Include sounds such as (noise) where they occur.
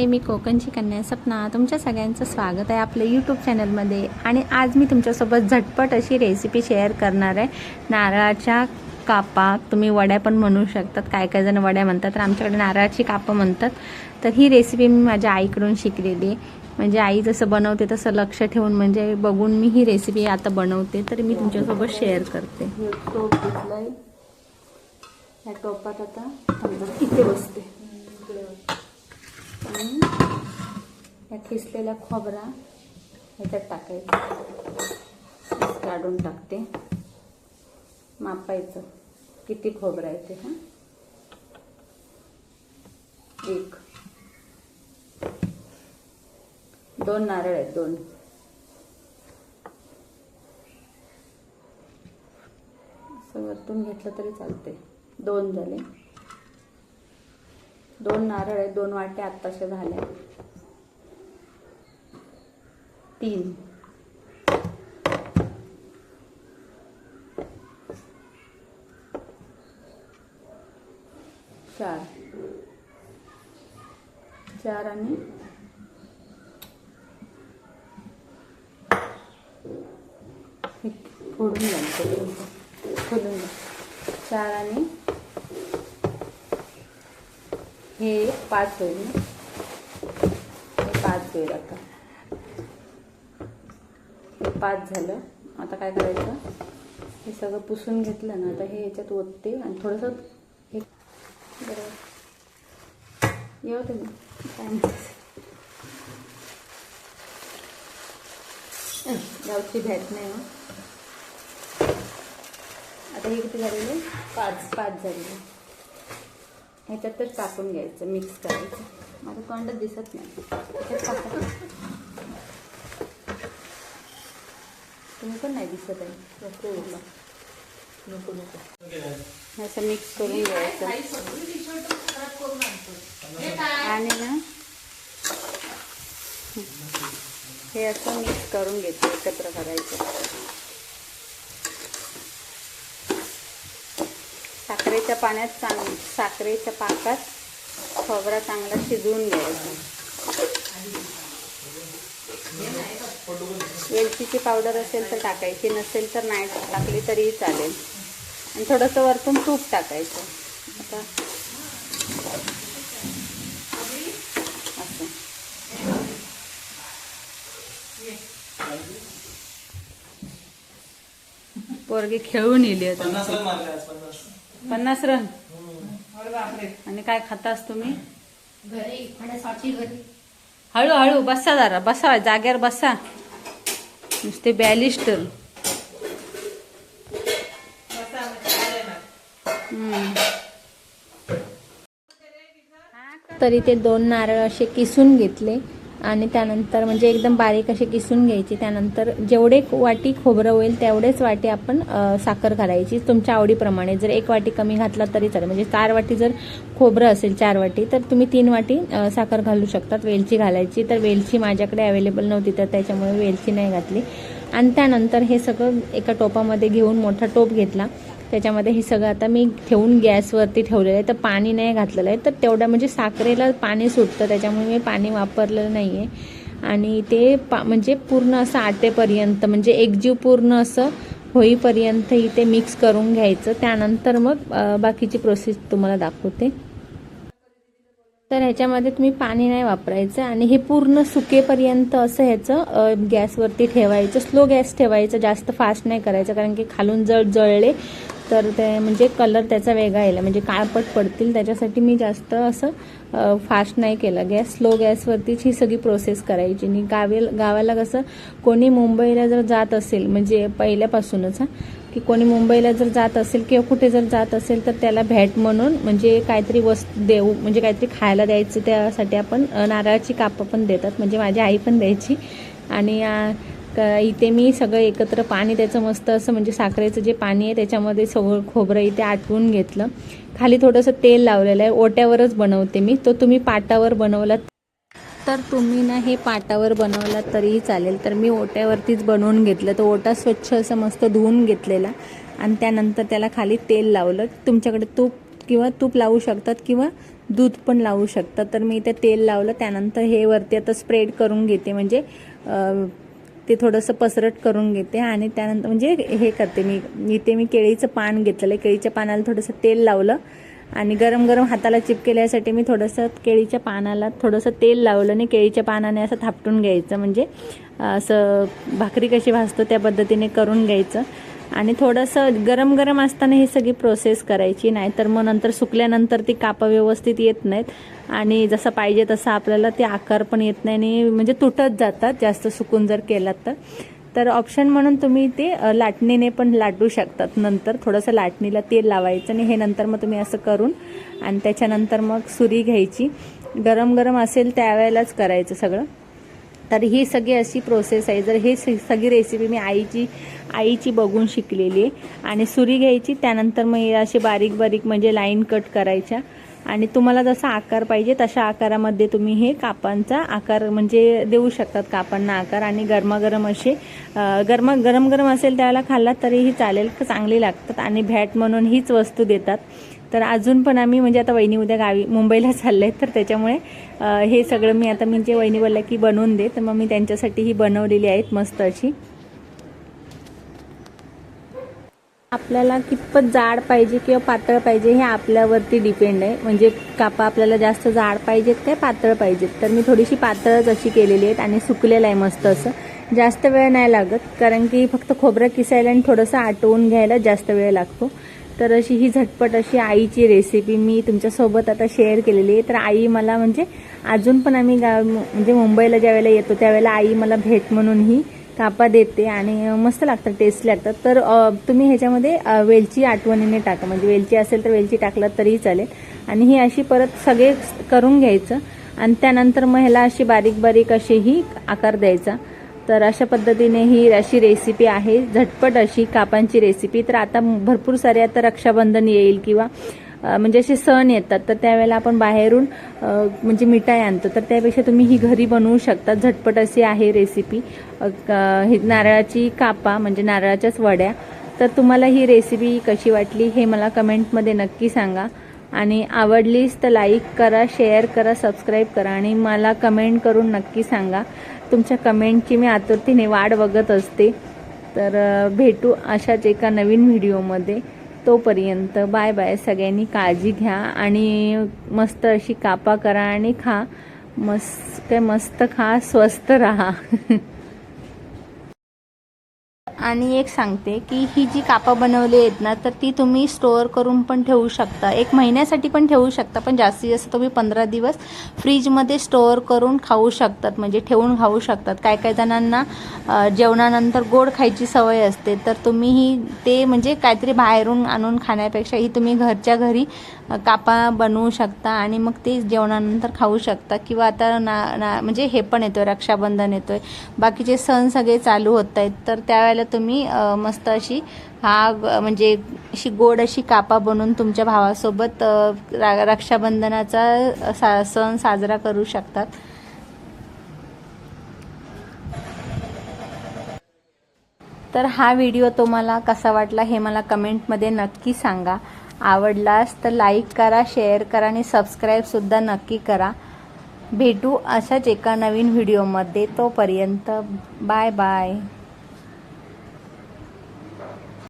हाय मी कोकणची कन्या सपना. तुमच्या सगळ्यांचं स्वागत आहे आपल्या यूट्यूब चॅनलमध्ये आणि आज मी तुमच्यासोबत झटपट अशी रेसिपी शेअर करणार आहे. नारळाच्या कापा तुम्ही वड्या पण म्हणू शकतात. काय काय जण वड्या म्हणतात तर आमच्याकडे नारळाची कापं म्हणतात. तर ही रेसिपी मी माझ्या आईकडून शिकलेली. आहे म्हणजे आई जसं बनवते तसं लक्ष ठेवून म्हणजे बघून मी ही रेसिपी आता बनवते. तर मी तुमच्यासोबत शेअर करते. टोप घेतलाय. ह्या टोपात आता इथे बसते. आणि या खिसलेला खोबरा ह्याच्यात टाकायचा. काढून टाकते. मापायचं. किती खोबरं आहे ते हां? एक. दोन नारळ आहेत दोन. असं वरतून घेतलं तरी चालते दोन झाले. दोन नारळ आहेत दोन वाट्या आत्ताशा झाल्या तीन. चार. चार आणि फोडून घ्यायचं फोडून घ्या चार आणि हे एक पाच होईल हे पाच होईल आता. हे पाच झालं. आता काय करायचं? हे सगळं पुसून घेतलं ना आता हे याच्यात ओतते आणि थोडंसं हे बरोबर येऊ तुम्ही. काय गावची भेट नाही हो. आता हे किती झालेले? पाच. पाच झालेले. ह्याच्यातच टाकून घ्यायचं मिक्स करायचं. माझं तोंड दिसत नाही. ह्याच्यात तुम्ही पण नाही दिसत आहे. नको नको असं मिक्स करून घ्यायचं. आणि ना हे. असं मिक्स करून घेते एकत्र करायचं. साखरेच्या पाण्यात चांग साखरेच्या पाकात खोबरा चांगला शिजवून घ्यायचा. वेलचीची पावडर असेल तर टाकायची नसेल तर नाही टाकली तरीही चालेल. आणि थोडंसं वरतून तूप टाकायचं. आता असं. पोरगी खेळून येली आता. पन्नास रन. आणि काय खातास तुम्ही? घरी खाण्यासाठी घरी. हळूहळू बसा जरा बसा जाग्यावर बसा. नुसते बॅलिस्टर तरी ते दोन नारळ असे किसून घेतले. आणि त्यानंतर म्हणजे एकदम बारीक असे किसून घ्यायची. त्यानंतर जेवढे वाटी खोबरं होईल तेवढेच वाटी आपण साखर घालायची. तुमच्या आवडीप्रमाणे. जर एक वाटी कमी घातला तरी चालेल. म्हणजे चार वाटी जर खोबरं असेल चार वाटी तर तुम्ही तीन वाटी साखर घालू शकतात. वेलची घालायची. तर वेलची माझ्याकडे अवेलेबल नव्हती तर त्याच्यामुळे वेलची नाही घातली. आणि त्यानंतर हे सगळं एका टोपामध्ये घेऊन मोठा टोप घेतला. त्याच्यामध्ये हे सगळं आता मी ठेवून गॅसवरती ठेवलेलं आहे. तर पाणी नाही घातलेलं आहे. तर तेवढ्या म्हणजे साखरेला पाणी सुटतं. त्याच्यामुळे मी पाणी वापरलेलं नाही आहे आणि ते पा म्हणजे पूर्ण असं आटेपर्यंत म्हणजे एकजीव पूर्ण असं होईपर्यंत इथे मिक्स करून घ्यायचं. त्यानंतर मग बाकीची प्रोसेस तुम्हाला दाखवते. तर ह्याच्यामध्ये तुम्ही पाणी नाही वापरायचं आणि हे पूर्ण सुकेपर्यंत असं ह्याचं गॅसवरती ठेवायचं. स्लो गॅस ठेवायचं. जास्त फास्ट नाही करायचं. कारण की खालून जळ जळले तर ते म्हणजे कलर त्याचा वेगळा येईल म्हणजे काळपट पडतील त्याच्यासाठी मी जास्त असं फास्ट नाही केलं. गॅस स्लो गॅसवरतीच ही सगळी प्रोसेस करायची. आणि गावी गावाला कसं कोणी मुंबईला जर जात असेल म्हणजे पहिल्यापासूनच हां की कोणी मुंबईला जर जात असेल किंवा कुठे जर जात असेल तर त्याला भेट म्हणून म्हणजे काहीतरी वस्तू देऊ म्हणजे काहीतरी खायला द्यायचं. त्यासाठी आपण नारळाची कापं पण देतात. म्हणजे माझी आई पण द्यायची. आणि का इथे मी सगळं एकत्र पाणी त्याचं मस्त असं म्हणजे साखरेचं जे पाणी आहे त्याच्यामध्ये सगळं खोबरं इथे आटवून घेतलं. खाली थोडंसं तेल लावलेलं आहे. ओट्यावरच बनवते मी. तो तुम्ही पाटावर बनवलात. तर तुम्ही ना हे पाटावर बनवलात तरीही चालेल. तर मी ओट्यावरतीच बनवून घेतलं. तो ओटा स्वच्छ असं मस्त धुवून घेतलेला. आणि त्यानंतर त्याला खाली तेल लावलं. तुमच्याकडे तूप किंवा तूप लावू शकतात किंवा दूध पण लावू शकतात. तर मी इथे तेल लावलं. त्यानंतर हे वरती आता स्प्रेड करून घेते. म्हणजे ते थोडंसं पसरट करून घेते आणि त्यानंतर म्हणजे हे करते मी इथे मी केळीचं पान घेतलेलं आहे. केळीच्या पानाला थोडंसं तेल लावलं आणि गरम गरम हाताला चिपकेल्यासाठी मी थोडंसं केळीच्या पानाला थोडंसं तेल लावलं आणि केळीच्या पानाने असं थापटून घ्यायचं. म्हणजे असं भाकरी कशी भाजतो त्या पद्धतीने करून घ्यायचं. आणि थोडंसं गरम गरम असताना ही सगळी प्रोसेस करायची नाहीतर मग नंतर सुकल्यानंतर ती कापं व्यवस्थित येत नाहीत. आणि जसं पाहिजे तसं आपल्याला ते आकार पण येत नाही आणि म्हणजे तुटत जातात जास्त सुकून जर केलात तर. तर ऑप्शन म्हणून तुम्ही ते लाटणीने पण लाटू शकतात. नंतर थोडंसं लाटणीला तेल लावायचं आणि हे नंतर मग तुम्ही असं करून आणि त्याच्यानंतर मग सुरी घ्यायची. गरम गरम असेल त्यावेळेलाच करायचं सगळं. तर ही सगळी अशी प्रोसेस आहे. जर हे स- सगळी रेसिपी मी आईची आईची बघून शिकलेली आहे. आणि सुरी घ्यायची त्यानंतर मग असे बारीक बारीक म्हणजे लाईन कट करायच्या. आणि तुम्हाला जसा आकार पाहिजे तशा आकारामध्ये तुम्ही हे कापांचा आकार म्हणजे देऊ शकतात. कापांना आकार आणि गरमागरम असे गरमा गरम गरम असेल त्यावेळेला खाल्ला तरीही चालेल चांगली लागतात. आणि भॅट म्हणून हीच वस्तू देतात. तर अजून पण आम्ही म्हणजे आता वहिनी उद्या गावी मुंबईला चालले आहेत तर त्याच्यामुळे हे सगळं मी आता म्हणजे वहिनी बोलल्या की बनवून दे तर मग मी त्यांच्यासाठी ही बनवलेली आहेत मस्त अशी. आपल्याला कितपत जाड पाहिजे किंवा पातळ पाहिजे हे आपल्यावरती डिपेंड आहे. म्हणजे कापा आपल्याला जास्त जाड पाहिजेत काय पातळ पाहिजेत? तर मी थोडीशी पातळच अशी केलेली आहेत आणि सुकलेलं आहे मस्त असं. जास्त वेळ नाही लागत कारण की फक्त खोबरं किसायला आणि थोडंसं आटवून घ्यायला जास्त वेळ लागतो. तर अशी ही झटपट अशी आईची रेसिपी मी तुमच्यासोबत आता शेअर केलेली आहे. तर आई मला म्हणजे अजून पण आम्ही गाव म्हणजे मुंबईला ज्या वेळेला येतो त्यावेळेला आई मला भेट म्हणून ही कापा देते आणि मस्त लागतात टेस्ट लागतात. तर तुम्ही ह्याच्यामध्ये वेलची आठवणीने टाका. म्हणजे वेलची असेल तर वेलची टाकलं तरी चालेल. आणि ही अशी परत सगळे करून घ्यायचं. आणि त्यानंतर मग ह्याला अशी बारीक बारीक अशीही आकार द्यायचा. तर अशा पद्धतीने ही अशी रेसिपी आहे. झटपट अशी कापांची रेसिपी तर आता भरपूर सारे आता रक्षाबंधन येईल किंवा म्हणजे असे सण येतात. तर त्यावेळेला आपण बाहेरून म्हणजे मिठाई आणतो. तर त्यापेक्षा तुम्ही ही घरी बनवू शकता. झटपट अशी आहे रेसिपी हे नारळाची कापा म्हणजे नारळाच्याच वड्या. तर तुम्हाला ही रेसिपी कशी वाटली हे मला कमेंटमध्ये नक्की सांगा. आणि आवडलीच तर लाईक करा शेअर करा सबस्क्राईब करा आणि मला कमेंट करून नक्की सांगा. तुमच्या कमेंटची मी आतुरतेने वाट बघत असते. तर भेटू अशाच एका नवीन व्हिडिओमध्ये तोपर्यंत बाय बाय सगळ्यांनी काळजी घ्या आणि मस्त अशी कापा करा आणि खा. मस्त काय मस्त खा स्वस्त राहा. (laughs) आणि एक सांगते की ही जी कापा बनवली आहेत ना तर ती तुम्ही स्टोअर करून पण ठेवू शकता. एक महिन्यासाठी पण ठेवू शकता पण जास्तीत जास्त तुम्ही पंधरा दिवस फ्रीजमध्ये स्टोअर करून खाऊ शकतात म्हणजे ठेवून खाऊ शकतात. काय काय जणांना जेवणानंतर गोड खायची सवय असते तर तुम्ही ही ते म्हणजे काहीतरी बाहेरून आणून खाण्यापेक्षा ही तुम्ही घरच्या घरी कापा बनवू शकता आणि मग ते जेवणानंतर खाऊ शकता. किंवा आता ना ना म्हणजे हे पण येतोय रक्षाबंधन येतोय. बाकीचे सण सगळे चालू होत आहेत तर त्यावेळेला तुम्ही तुम्ही मस्त अशी हा म्हणजे अशी गोड अशी कापा बनवून तुमच्या भावासोबत रा- रक्षाबंधनाचा सा सण साजरा करू शकतात. तर हा व्हिडिओ तुम्हाला कसा वाटला हे मला कमेंटमध्ये नक्की सांगा. आवडलास तर लाईक करा शेअर करा आणि सबस्क्राईबसुद्धा नक्की करा. भेटू अशाच एका नवीन व्हिडिओमध्ये. तोपर्यंत बाय बाय.